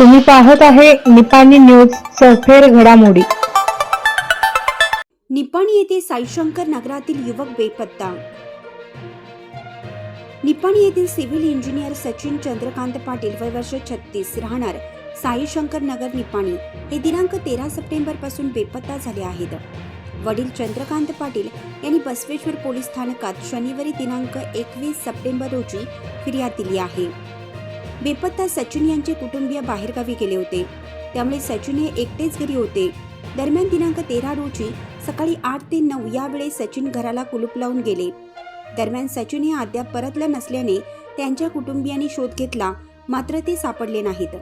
तुम्ही पाहत आहे निपाणी न्यूज सफेर घडामोडी. निपाणी येथे साईशंकर नगरातील युवक बेपत्ता. निपाणी येथील सिव्हिल इंजिनियर सचिन चंद्रकांत पाटील वय वर्ष छत्तीस राहणार साईशंकर नगर निपाणी. हे दिनांक तेरा सप्टेंबरपासून बेपत्ता झाले आहेत. वडील चंद्रकांत पाटील यांनी बसवेश्वर पोलीस स्थानकात शनिवारी दिनांक एकवीस सप्टेंबर रोजी फिर्याद दिली आहे. बेपत्ता सचिन यांचे कुटुंबीय बाहेरगावी गेले होते. त्यामुळे सचिन हे एकटेच घरी होते. दरम्यान दिनांक तेरा रोजी सकाळी आठ ते नऊ या वेळेस सचिन घराला कुलूप लावून गेले. दरम्यान सचिन हे अद्याप परतलं नसल्याने त्यांच्या कुटुंबियांनी शोध घेतला मात्र ते सापडले नाहीत.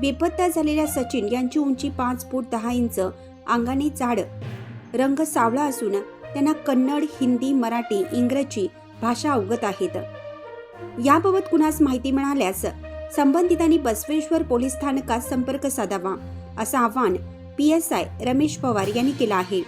बेपत्ता झालेल्या सचिन यांची उंची पाच फूट दहा इंच अंगाने जाड रंग सावळा असून त्यांना कन्नड हिंदी मराठी इंग्रजी भाषा अवगत आहेत. याबाबत कुणास माहिती मिळाल्यास संबंधितांनी बसवेश्वर पोलीस स्थानकात संपर्क साधावा असं आवाहन P S I Ramesh Pawar यांनी केलं आहे.